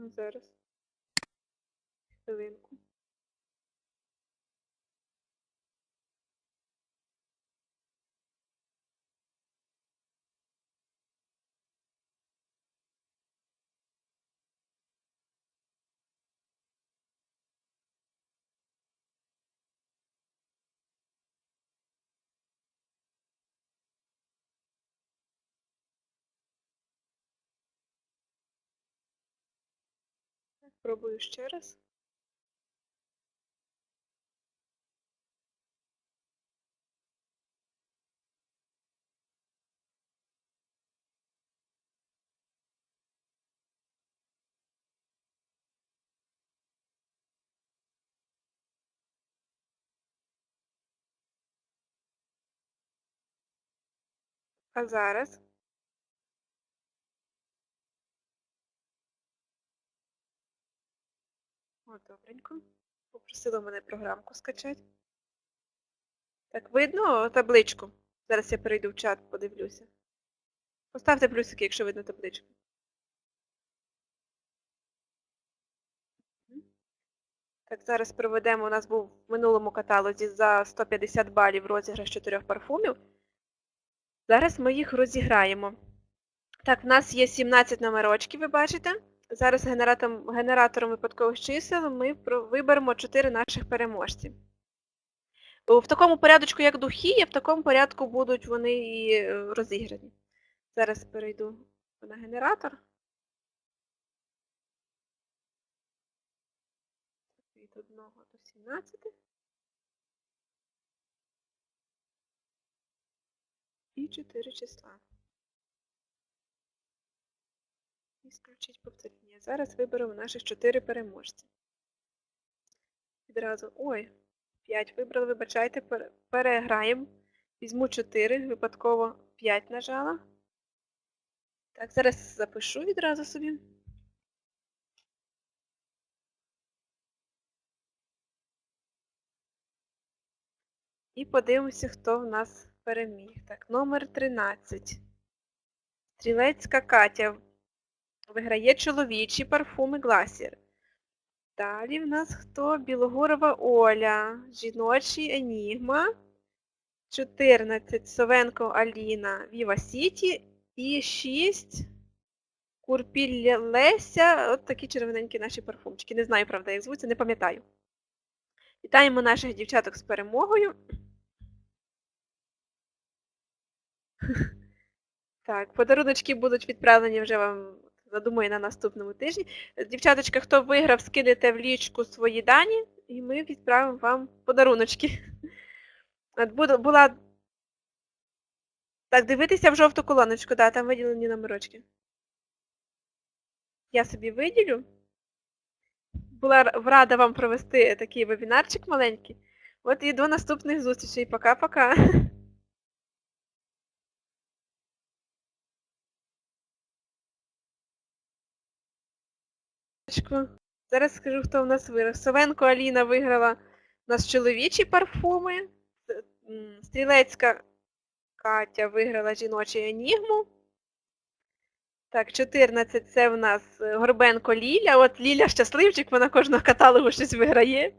uns euros. Elenco. Пробую ще раз. А зараз? О. Попросила мене програмку скачати. Так, видно табличку? Зараз я перейду в чат, подивлюся. Поставте плюсики, якщо видно табличку. Так, зараз проведемо. У нас був в минулому каталозі за 150 балів розіграш чотирьох парфумів. Зараз ми їх розіграємо. Так, в нас є 17 номерочків, ви бачите. Зараз генератором, генератором випадкових чисел ми виберемо 4 наших переможці. В такому порядку, як духи, і в такому порядку будуть вони і е, розіграні. Зараз перейду на генератор. Від 1 до 17. І 4 числа. І скручить повторіння. Зараз виберемо наших 4 переможці. Відразу. Ой, 5 вибрали, вибачайте, переграємо. Візьму 4, випадково 5 нажала. Так, зараз запишу відразу собі. І подивимося, хто в нас переміг. Так, номер 13. Стрілецька Катя виграє чоловічі парфуми Гласір. Далі в нас хто? Білогорова Оля, жіночий Енігма. 14 Совенко Аліна Віва Сіті. І 6 Курпілля Леся. От такі червоненькі наші парфумчики. Не знаю, правда, як звуться, не пам'ятаю. Вітаємо наших дівчаток з перемогою. Так, подаруночки будуть відправлені вже вам, думаю, на наступному тижні. Дівчаточка, хто виграв, скидайте в лічку свої дані, і ми відправимо вам подаруночки. От була... Так, дивитися в жовту колоночку, да, там виділені номерочки. Я собі виділю. Була рада вам провести такий вебінарчик маленький. От і до наступних зустрічей. Пока-пока. Зараз скажу, хто в нас виграв. Совенко Аліна виграла у нас чоловічі парфуми. Стрілецька Катя виграла жіночу енігму. Так, 14 це в нас е, Горбенко Ліля. От Ліля щасливчик, вона кожного каталогу щось виграє.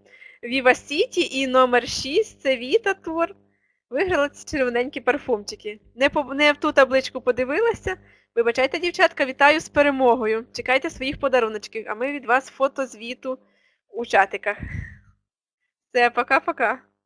Віва Сіті і номер 6 це Віта Тур. Виграла ці червоненькі парфумчики. Не, по, не в ту табличку подивилася. Вибачайте, дівчатка, вітаю з перемогою. Чекайте своїх подаруночків, а ми від вас фото звіту у чатиках. Все, пока-пока.